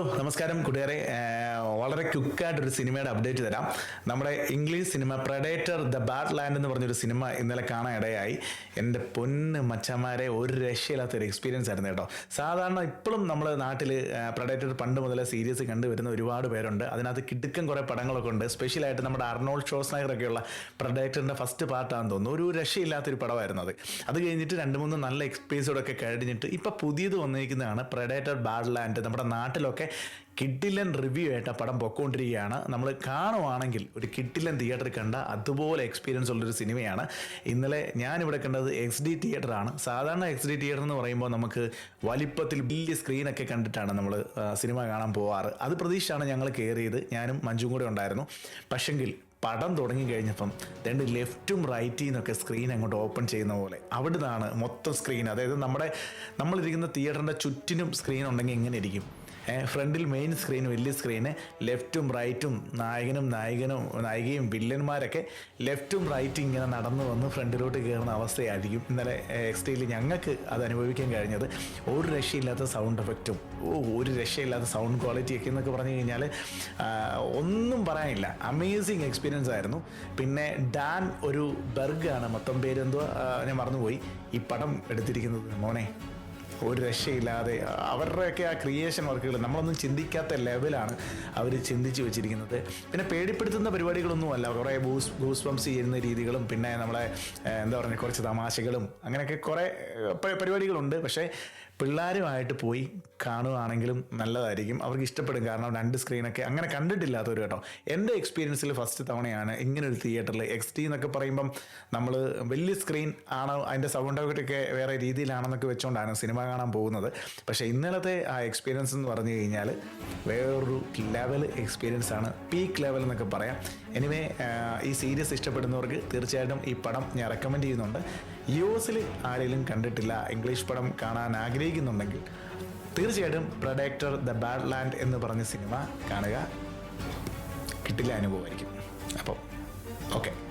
നമസ്കാരം കൂട്ടുകാരെ വളരെ ക്വിക്കായിട്ട് ഒരു സിനിമയുടെ അപ്ഡേറ്റ് തരാം. നമ്മുടെ ഇംഗ്ലീഷ് സിനിമ പ്രഡേറ്റർ ദ ബാഡ് ലാൻഡ് എന്ന് പറഞ്ഞൊരു സിനിമ ഇന്നലെ കാണാൻ ഇടയായി. എന്റെ പൊന്ന് മച്ചന്മാരെ ഒരു രക്ഷയില്ലാത്ത ഒരു എക്സ്പീരിയൻസ് ആയിരുന്നു കേട്ടോ. സാധാരണ ഇപ്പോഴും നമ്മൾ നാട്ടിൽ പ്രഡേറ്റർ പണ്ട് മുതലേ സീരീസ് കണ്ടുവരുന്ന ഒരുപാട് പേരുണ്ട്. അതിനകത്ത് കിടുക്കൻ കുറേ പടങ്ങളൊക്കെ ഉണ്ട്. സ്പെഷ്യലായിട്ട് നമ്മുടെ അർണോൾഡ് ഷോസ്നഗറൊക്കെയുള്ള പ്രഡേറ്ററിന്റെ ഫസ്റ്റ് പാർട്ടാണെന്ന് തോന്നുന്നു. ഒരു രക്ഷയില്ലാത്തൊരു പടമായിരുന്നു അത്. അത് കഴിഞ്ഞിട്ട് രണ്ട് മൂന്ന് നല്ല എക്സ്പീരിയൻസോടൊക്കെ കഴിഞ്ഞിട്ട് ഇപ്പോൾ പുതിയത് വന്നിരിക്കുന്നതാണ് പ്രഡേറ്റർ ബാഡ് ലാൻഡ് നമ്മുടെ നാട്ടിലൊക്കെ കിഡിലൻ റിവ്യൂ ആയിട്ട് ആ പടം പൊക്കോണ്ടിരിക്കുകയാണ്. നമ്മൾ കാണുവാണെങ്കിൽ ഒരു കിഡിലൻ തിയേറ്ററിൽ കണ്ട അതുപോലെ എക്സ്പീരിയൻസ് ഉള്ളൊരു സിനിമയാണ്. ഇന്നലെ ഞാനിവിടെ കണ്ടത് എക്സ് ഡി തിയേറ്ററാണ് സാധാരണ എക്സ് ഡി തിയേറ്റർ എന്ന് പറയുമ്പോൾ നമുക്ക് വലിപ്പത്തിൽ വലിയ സ്ക്രീനൊക്കെ കണ്ടിട്ടാണ് നമ്മൾ സിനിമ കാണാൻ പോവാറ്. അത് പ്രതീക്ഷയാണ് ഞങ്ങൾ കയറിയത് ഞാനും മഞ്ജും കൂടെ ഉണ്ടായിരുന്നു. പക്ഷെങ്കിൽ പടം തുടങ്ങി കഴിഞ്ഞപ്പം രണ്ട് ലെഫ്റ്റും റൈറ്റിൽ നിന്നൊക്കെ സ്ക്രീൻ അങ്ങോട്ട് ഓപ്പൺ ചെയ്യുന്ന പോലെ അവിടുന്നാണ് മൊത്തം സ്ക്രീൻ അതായത് നമ്മുടെ നമ്മളിരിക്കുന്ന തിയേറ്ററിന്റെ ചുറ്റിനും സ്ക്രീൻ ഉണ്ടെങ്കിൽ എങ്ങനെ ഇരിക്കും. ഫ്രണ്ടിൽ മെയിൻ സ്ക്രീൻ വലിയ സ്ക്രീന് ലെഫ്റ്റും റൈറ്റും നായകനും നായകനും നായികയും വില്ലന്മാരൊക്കെ ലെഫ്റ്റും റൈറ്റും ഇങ്ങനെ നടന്നു വന്ന് ഫ്രണ്ടിലോട്ട് കയറുന്ന അവസ്ഥയായിരിക്കും ഇന്നലെ എക്സ് ടിയിൽ ഞങ്ങൾക്ക് അത് അനുഭവിക്കാൻ കഴിഞ്ഞത്. ഒരു രക്ഷയില്ലാത്ത സൗണ്ട് എഫക്റ്റും ഒരു രക്ഷയില്ലാത്ത സൗണ്ട് ക്വാളിറ്റി ഒക്കെ എന്നൊക്കെ പറഞ്ഞു കഴിഞ്ഞാൽ ഒന്നും പറയാനില്ല. അമേസിങ് എക്സ്പീരിയൻസ് ആയിരുന്നു. പിന്നെ ഡാൻ ഒരു ബർഗാണ് മൊത്തം പേരെന്തോ ഞാൻ മറന്നുപോയി. ഈ പടം എടുത്തിരിക്കുന്നത് മോനെ. ഒരു രക്ഷയില്ലാതെ അവരുടെയൊക്കെ ആ ക്രിയേഷൻ വർക്കുകൾ നമ്മളൊന്നും ചിന്തിക്കാത്ത ലെവലാണ് അവർ ചിന്തിച്ച് വെച്ചിരിക്കുന്നത്. പിന്നെ പേടിപ്പെടുത്തുന്ന പരിപാടികളൊന്നും അല്ല കുറേ ബൂസ് ഗൂസ് പംസ് ചെയ്യുന്ന രീതികളും പിന്നെ നമ്മളെ എന്താ പറയുക കുറച്ച് തമാശകളും അങ്ങനെയൊക്കെ കുറേ പരിപാടികളുണ്ട്. പക്ഷേ പിള്ളേരുമായിട്ട് പോയി കാണുകയാണെങ്കിലും നല്ലതായിരിക്കും. അവർക്ക് ഇഷ്ടപ്പെടും. കാരണം രണ്ട് സ്ക്രീനൊക്കെ അങ്ങനെ കണ്ടിട്ടില്ലാത്തവർ കേട്ടോ. എന്റെ എക്സ്പീരിയൻസിൽ ഫസ്റ്റ് തവണയാണ് ഇങ്ങനെ ഒരു തിയേറ്ററിൽ എക്സ് ടി എന്നൊക്കെ പറയുമ്പം നമ്മൾ വലിയ സ്ക്രീൻ ആണോ അതിന്റെ സൗണ്ട് ഒക്കെ വേറെ രീതിയിലാണെന്നൊക്കെ വെച്ചുകൊണ്ടാണ് സിനിമ കാണാൻ പോകുന്നത്. പക്ഷേ ഇന്നലത്തെ ആ എക്സ്പീരിയൻസ് എന്ന് പറഞ്ഞു കഴിഞ്ഞാൽ വേറൊരു ലെവൽ എക്സ്പീരിയൻസ് ആണ്. പീക്ക് ലെവൽ എന്നൊക്കെ പറയാം. എനിവേ ഈ സീരീസ് ഇഷ്ടപ്പെടുന്നവർക്ക് തീർച്ചയായിട്ടും ഈ പടം ഞാൻ റെക്കമെൻഡ് ചെയ്യുന്നുണ്ട്. യു എസിൽ ആരെങ്കിലും കണ്ടിട്ടില്ല ഇംഗ്ലീഷ് പടം കാണാൻ ആഗ്രഹിക്കുന്നുണ്ടെങ്കിൽ തീർച്ചയായിട്ടും പ്രൊഡക്ടർ ദ ബാഡ് ലാൻഡ് എന്ന് പറഞ്ഞ സിനിമ കാണുക. കിട്ടില്ല അനുഭവമായിരിക്കും. അപ്പോൾ ഓക്കെ